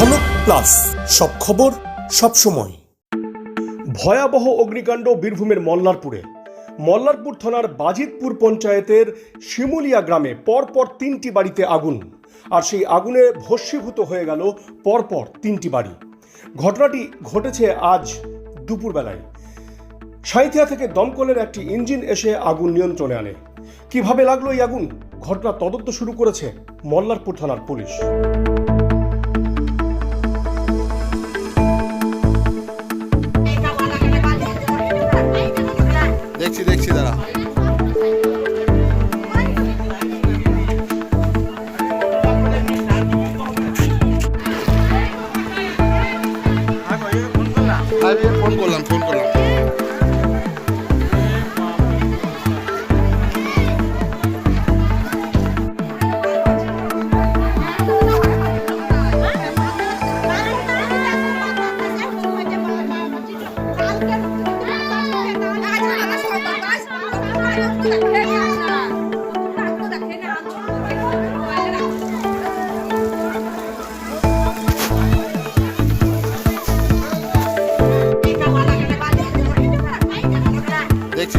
ঝলক প্লাস, সব খবর, সব সময়। ভয়াবহ অগ্নিকাণ্ড বীরভূমের মল্লারপুরে। মল্লারপুর থানার বাজিতপুর পঞ্চায়েতের শিমুলিয়া গ্রামে পরপর তিনটি বাড়িতে আগুন। আর সেই আগুনে ভস্মীভূত হয়ে গেল পরপর তিনটি বাড়ি। ঘটনাটি ঘটেছে আজ দুপুরবেলায়। সাঁইথিয়া থেকে দমকলের একটি ইঞ্জিন এসে আগুন নিয়ন্ত্রণে আনে। কীভাবে লাগল এই আগুন? ঘটনা তদন্ত শুরু করেছে মল্লারপুর থানার পুলিশ। দেখছি দেখছি দাঁড়া। ফোন করলাম? ফোন করলাম।